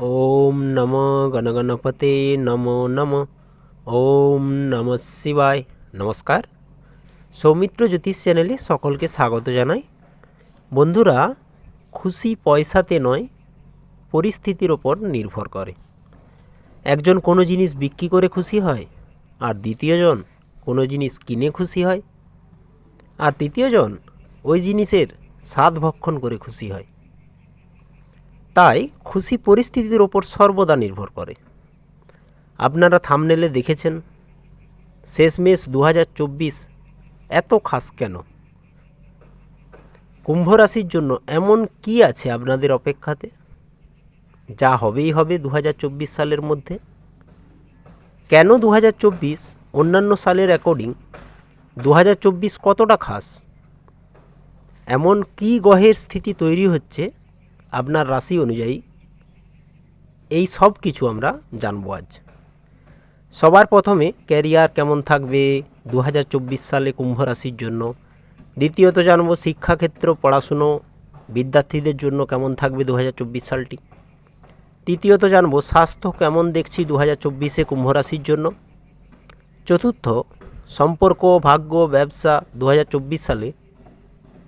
ওম নম গণগণপতে নমো নম। ওম নম শিবায়। নমস্কার। সৌমিত্র জ্যোতিষ চ্যানেলে সকলকে স্বাগত জানাই। বন্ধুরা, খুশি পয়সাতে নয়, পরিস্থিতির ওপর নির্ভর করে। একজন কোনো জিনিস বিক্রি করে খুশি হয়, আর দ্বিতীয়জন কোনো জিনিস কিনে খুশি হয়। আর তৃতীয়জন ওই জিনিসের স্বাদ ভক্ষণ করে খুশি হয়। তাই খুশি পরিস্থিতির ওপর সর্বদা নির্ভর করে। আপনারা থামনেলে দেখেছেন, শেষমেশ দু হাজার চব্বিশ এত খাস কেন? কুম্ভ রাশির জন্য এমন কি আছে আপনাদের অপেক্ষাতে? যা হবেই হবে দু হাজার চব্বিশ সালের মধ্যে। কেন দু হাজার চব্বিশ অন্যান্য সালের অ্যাকর্ডিং দু হাজার চব্বিশ কতটা খাস? এমন কি গ্রহের স্থিতি তৈরি হচ্ছে আপনার রাশি অনুযায়ী এই সব কিছু আমরা জানব আজ। সবার প্রথমে ক্যারিয়ার কেমন থাকবে দু হাজার চব্বিশ সালে কুম্ভ রাশির জন্য? দ্বিতীয়ত জানব শিক্ষাক্ষেত্র, পড়াশুনো, বিদ্যার্থীদের জন্য কেমন থাকবে দু হাজার চব্বিশ সালটি? তৃতীয়ত জানব স্বাস্থ্য কেমন দেখছি দু হাজার চব্বিশে কুম্ভ রাশির জন্য? চতুর্থ, সম্পর্ক, ভাগ্য, ব্যবসা দু হাজার চব্বিশ সালে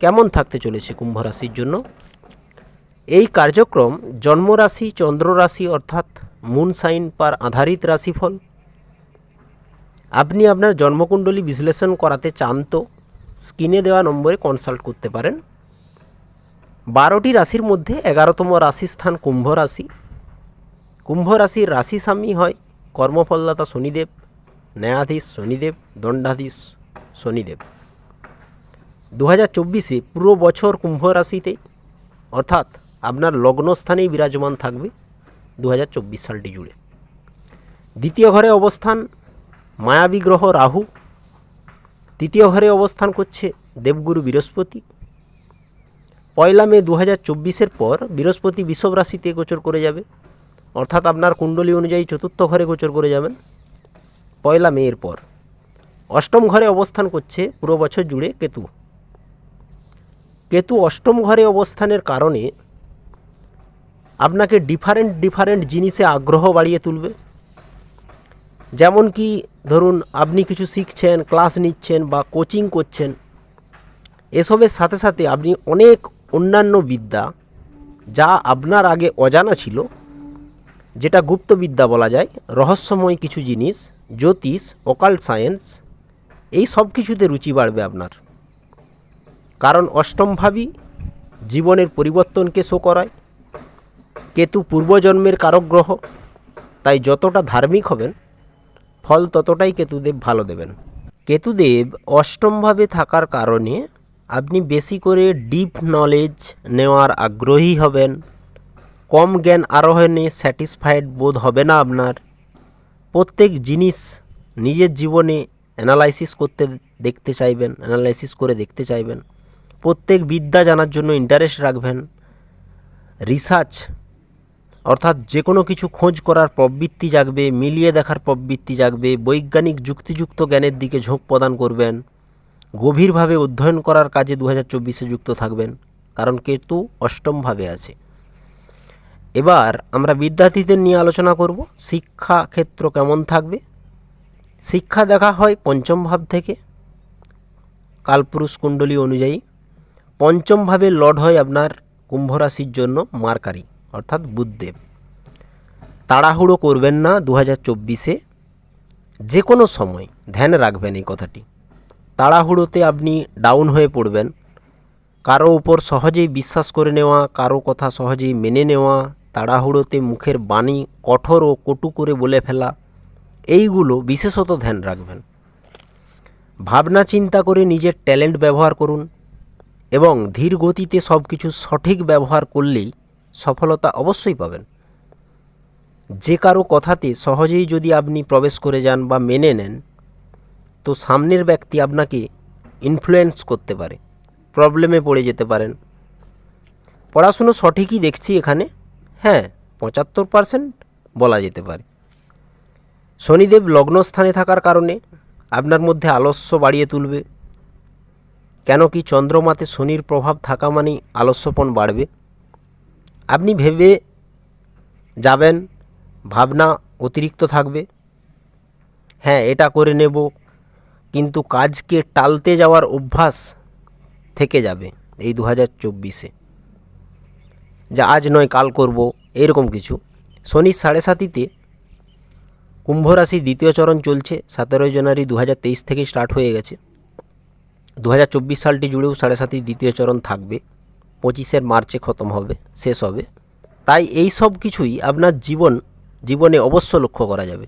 কেমন থাকতে চলেছে কুম্ভ রাশির জন্য? এই কার্যক্রম জন্মরাশি, চন্দ্ররাশি অর্থাৎ মুন সাইন পার আধারিত রাশিফল। আপনি আপনার জন্মকুণ্ডলী বিশ্লেষণ করাতে চান তো স্ক্রিনে দেওয়া নম্বরে কনসাল্ট করতে পারেন। বারোটি রাশির মধ্যে এগারোতম রাশি স্থান কুম্ভ রাশি। কুম্ভ রাশির রাশি স্বামী হয় কর্মফলদাতা শনিদেব, ন্যায়াধীশ শনিদেব, দণ্ডাধীশ শনিদেব। দু হাজার চব্বিশে পুরো বছর কুম্ভ রাশিতে, অর্থাৎ আপনার লগ্নস্থানেই বিরাজমান থাকবে দু হাজার চব্বিশ সালটি জুড়ে। দ্বিতীয় ঘরে অবস্থান মায়াবী গ্রহ রাহু। তৃতীয় ঘরে অবস্থান করছে দেবগুরু বৃহস্পতি। পয়লা মে দু হাজার পর বৃহস্পতি বিষব রাশিতে গোচর করে যাবে। অর্থাৎ আপনার কুণ্ডলী অনুযায়ী চতুর্থ ঘরে গোচর করে যাবেন। পয়লা মেয়ের পর অষ্টম ঘরে অবস্থান করছে পুরো বছর জুড়ে কেতু। কেতু অষ্টম ঘরে অবস্থানের কারণে আপনাকে ডিফারেন্ট ডিফারেন্ট জিনিসে আগ্রহ বাড়িয়ে তুলবে। যেমন কি, ধরুন, আপনি কিছু শিখছেন ক্লাস নিচ্ছেন বা কোচিং করছেন, এসবের সাথে সাথে আপনি অনেক অন্যান্য বিদ্যা, যা আপনার আগে অজানা ছিল, যেটা গুপ্তবিদ্যা বলা যায়, রহস্যময় কিছু জিনিস, জ্যোতিষ অকাল্ট সায়েন্স এই সব কিছুতে রুচি বাড়বে আপনার। কারণ অষ্টমভাবী জীবনের পরিবর্তনকে শো করায়। কেতু পূর্বজন্মের কারক গ্রহ তাই যতটা ধার্মিক হবেন, ফল ততটাই কেতুদেব ভালো দেবেন। কেতুদেব অষ্টমভাবে থাকার কারণে আপনি বেশি করে ডিপ নলেজ নেওয়ার আগ্রহী হবেন। কম জ্ঞান আরোহণে স্যাটিসফাইড বোধ হবে না আপনার। প্রত্যেক জিনিস নিজের জীবনে অ্যানালাইসিস করতে দেখতে চাইবেন, অ্যানালাইসিস করে দেখতে চাইবেন। প্রত্যেক বিদ্যা জানার জন্য ইন্টারেস্ট রাখবেন। রিসার্চ অর্থাৎ যে কোনো কিছু খোঁজ করার প্রবৃত্তি জাগবে, মিলিয়ে দেখার প্রবৃত্তি জাগবে, বৈজ্ঞানিক যুক্তিযুক্ত জ্ঞানের দিকে ঝোঁক প্রদান করবেন, গভীরভাবে অধ্যয়ন করার কাজে দু হাজার যুক্ত থাকবেন, কারণ কেতু অষ্টমভাবে আছে। এবার আমরা বিদ্যার্থীদের নিয়ে আলোচনা করব, শিক্ষা ক্ষেত্র কেমন থাকবে? শিক্ষা দেখা হয় পঞ্চম ভাব থেকে, কালপুরুষ কুণ্ডলী অনুযায়ী। পঞ্চম ভাবে লর্ড হয় আপনার কুম্ভ রাশির জন্য মার্কারি। অর্থাৎ বুধদেব তাড়াহুড়ো করবেন না দু হাজার চব্বিশে। যে কোনো সময়, ধ্যান রাখবেন এই কথাটি। তাড়াহুড়োতে আপনি ডাউন হয়ে পড়বেন। কারও উপর সহজেই বিশ্বাস করে নেওয়া, কারও কথা সহজেই মেনে নেওয়া, তাড়াহুড়োতে মুখের বাণী কঠোর ও কটু করে বলে ফেলা, এইগুলো বিশেষত ধ্যান রাখবেন। ভাবনা চিন্তা করে নিজের ট্যালেন্ট ব্যবহার করুন এবং ধীর গতিতে সব কিছু সঠিক ব্যবহার করলেই সফলতা অবশ্যই পাবেন। যে কারও কথাতে সহজেই যদি আপনি প্রবেশ করে যান বা মেনে নেন, তো সামনের ব্যক্তি আপনাকে ইনফ্লুয়েন্স করতে পারে প্রবলেমে পড়ে যেতে পারেন। পড়াশুনো সঠিকই দেখছি এখানে হ্যাঁ পঁচাত্তর পারসেন্ট বলা যেতে পারে। শনিদেব লগ্নস্থানে থাকার কারণে আপনার মধ্যে আলস্য বাড়িয়ে তুলবে। কেন কি চন্দ্রমাতে শনির প্রভাব থাকা মানেই আলস্যপণ বাড়বে। আপনি ভেবে যাবেন, ভাবনা অতিরিক্ত থাকবে। হ্যাঁ এটা করে নেব, কিন্তু কাজকে টালতে যাওয়ার অভ্যাস থেকে যাবে এই দু হাজার চব্বিশে। যা আজ নয়, কাল করব, এরকম কিছু। শনির সাড়ে সাতিতে কুম্ভ রাশি দ্বিতীয় চরণ চলছে, সতেরোই জানুয়ারি দু তেইশ থেকেই স্টার্ট হয়ে গেছে। দু হাজার চব্বিশ সালটি জুড়েও সাড়ে সাতির দ্বিতীয় চরণ থাকবে। পঁচিশের মার্চে খতম হবে, শেষ হবে। তাই এই সব কিছুই আপনার জীবন, জীবনে অবশ্য লক্ষ্য করা যাবে।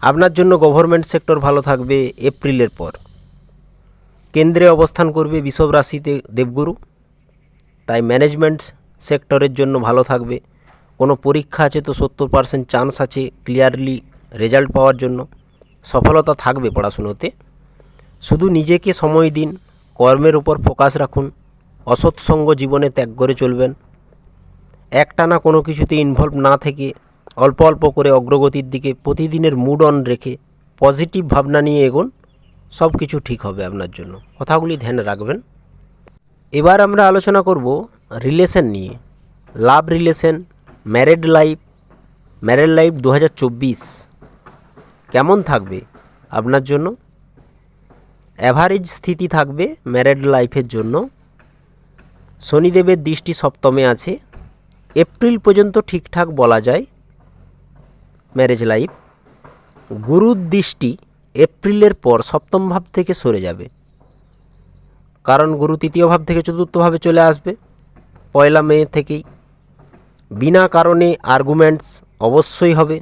আপনার জন্য গভর্নমেন্ট সেক্টর ভালো থাকবে এপ্রিলের পর। কেন্দ্রে অবস্থান করবে বিষব রাশিতে দেবগুরু। তাই ম্যানেজমেন্ট সেক্টরের জন্য ভালো থাকবে। কোনো পরীক্ষা আছে তো সত্তর পার্সেন্ট চান্স আছে ক্লিয়ারলি রেজাল্ট পাওয়ার জন্য। সফলতা থাকবে পড়াশুনোতে। শুধু নিজেকে সময় দিন, কর্মের উপর ফোকাস রাখুন। অসৎসঙ্গ জীবনে ত্যাগ করে চলবেন। একটানা কোনো কিছুতে ইনভলভ না থেকে অল্প অল্প করে অগ্রগতির দিকে প্রতিদিনের মুড অন রেখে পজিটিভ ভাবনা নিয়ে এগোন সব কিছু ঠিক হবে আপনার জন্য। কথাগুলি ধ্যানে রাখবেন। এবার আমরা আলোচনা করব রিলেশন নিয়ে। Love relation married life married life দু হাজার চব্বিশ। কেমন থাকবে আপনার জন্য? অ্যাভারেজ স্থিতি থাকবে ম্যারেড লাইফের জন্য। শনিদেবের দৃষ্টি সপ্তমে আছে। এপ্রিল পর্যন্ত ঠিকঠাক বলা যায়। ম্যারেজ লাইফ গুরুর দৃষ্টি এপ্রিলের পর সপ্তম ভাব থেকে সরে যাবে। কারণ গুরু তৃতীয় ভাব থেকে চতুর্থ ভাবে চলে আসবে। পয়লা মে থেকেই। বিনা কারণে আর্গুমেন্টস অবশ্যই হবে।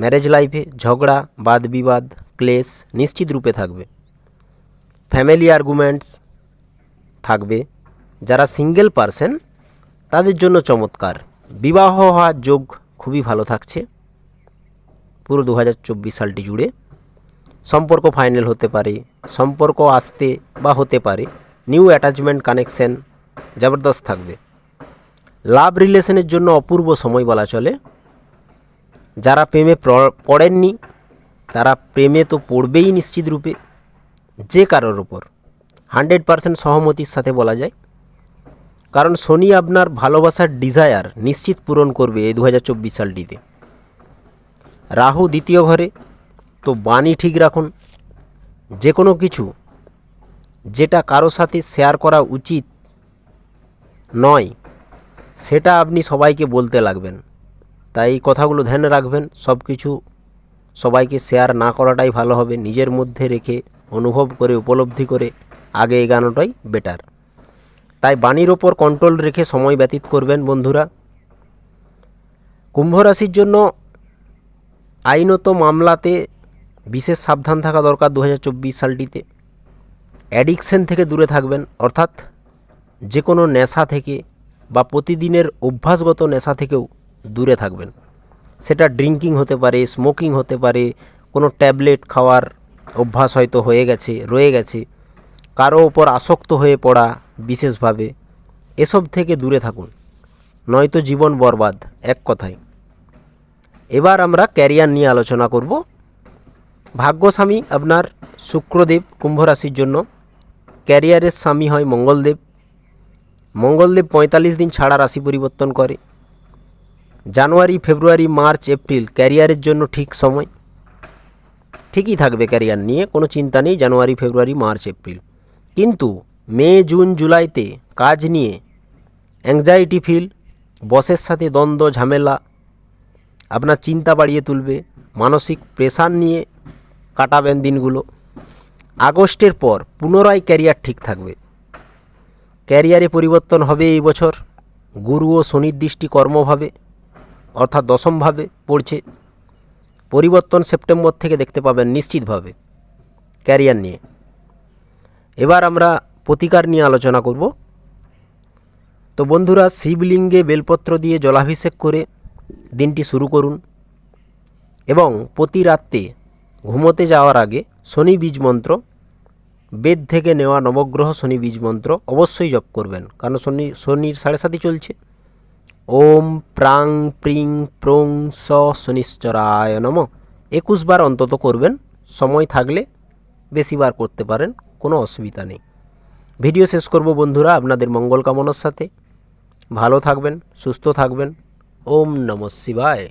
ম্যারেজ লাইফে ঝগড়া, বাদ বিবাদ, ক্লেশ নিশ্চিত রূপে থাকবে। ফ্যামিলি আর্গুমেন্টস থাকবে। যারা সিঙ্গেল পারসন, তাদের জন্য চমৎকার। বিবাহ হওয়ার যোগ খুবই ভালো থাকছে। পুরো দু হাজার চব্বিশ সালটি জুড়ে। সম্পর্ক ফাইনাল হতে পারে, সম্পর্ক আসতে বা হতে পারে নিউ অ্যাটাচমেন্ট কানেকশন জবরদস্ত থাকবে। লাভ রিলেশনের জন্য অপূর্ব সময় বলা চলে। যারা প্রেমে পড়েননি, তারা প্রেমে তো পড়বেই নিশ্চিত রূপে, যে কারোর ওপর হান্ড্রেড পারসেন্ট সহমতির সাথে বলা যায়। কারণ শনি আপনার ভালোবাসার ডিজায়ার নিশ্চিত পূরণ করবে এই দু হাজার চব্বিশ সালটিতে। রাহু দ্বিতীয় ঘরে, তো বাণী ঠিক রাখুন যে কোনো কিছু, যেটা কারও সাথে শেয়ার করা উচিত নয়, সেটা আপনি সবাইকে বলতে লাগবেন। তাই এই কথাগুলো ধ্যানে রাখবেন সব কিছু সবাইকে শেয়ার না করাটাই ভালো হবে, নিজের মধ্যে রেখে, অনুভব করে, উপলব্ধি করে আগে এগানোটাই বেটার তাই বাণীর ওপর কন্ট্রোল রেখে সময় ব্যতীত করবেন বন্ধুরা। কুম্ভ রাশির জন্য আইনত মামলাতে বিশেষ সাবধান থাকা দরকার দু হাজার চব্বিশ সালটিতে। অ্যাডিকশন থেকে দূরে থাকবেন, অর্থাৎ যে কোনো নেশা থেকে বা প্রতিদিনের অভ্যাসগত নেশা থেকেও দূরে থাকবেন। সেটা ড্রিঙ্কিং হতে পারে স্মোকিং হতে পারে, কোনো ট্যাবলেট খাওয়ার অভ্যাস হয়তো হয়ে গেছে, রয়ে গেছে। কারও ওপর আসক্ত হয়ে পড়া বিশেষভাবে। এসব থেকে দূরে থাকুন। নয়তো জীবন বরবাদ, এক কথায়। এবার আমরা ক্যারিয়ার নিয়ে আলোচনা করব। ভাগ্যস্বামী আপনার শুক্রদেব কুম্ভ রাশির জন্য। ক্যারিয়ারের স্বামী হয় মঙ্গলদেব। মঙ্গলদেব পঁয়তাল্লিশ দিন ছাড়া রাশি পরিবর্তন করে। জানুয়ারি, ফেব্রুয়ারি, মার্চ, এপ্রিল ক্যারিয়ারের জন্য ঠিক সময়। ঠিকই থাকবে ক্যারিয়ার নিয়ে, কোনো চিন্তা নেই জানুয়ারি, ফেব্রুয়ারি, মার্চ, এপ্রিল। কিন্তু মে, জুন, জুলাইতে কাজ নিয়ে অ্যাংজাইটি ফিল বসের সাথে দ্বন্দ্ব, ঝামেলা, আপনার চিন্তা বাড়িয়ে তুলবে, মানসিক প্রেশার নিয়ে কাটাবেন দিনগুলো। আগস্টের পর পুনরায় ক্যারিয়ার ঠিক থাকবে। ক্যারিয়ারে পরিবর্তন হবে এই বছর। গুরু ও শনির দৃষ্টি কর্মভাবে, অর্থাৎ দশমভাবে পড়ছে। পরিবর্তন সেপ্টেম্বর থেকে দেখতে পাবেন নিশ্চিতভাবে। ক্যারিয়ার নিয়ে। এবার আমরা প্রতিকার নিয়ে আলোচনা করব। তো বন্ধুরা, শিবলিঙ্গে বেলপত্র দিয়ে জলাভিষেক করে দিনটি শুরু করুন এবং প্রতি রাত্রে ঘুমোতে যাওয়ার আগে শনি বীজ মন্ত্র, বেদ থেকে নেওয়া নবগ্রহ শনি বীজ মন্ত্র অবশ্যই জপ করবেন। কারণ শনি, শনির সাড়ে সাথে চলছে। ওম প্রাং প্রিং প্রং স শনিশ্চরায় নম। একুশ বার অন্তত করবেন, সময় থাকলে বেশিবার করতে পারেন। কোনো অসুবিধা নেই। ভিডিও শেষ করব বন্ধুরা, আপনাদের মঙ্গল কামনার সাথে। ভালো থাকবেন, সুস্থ থাকবেন। ওম নম শিবায়।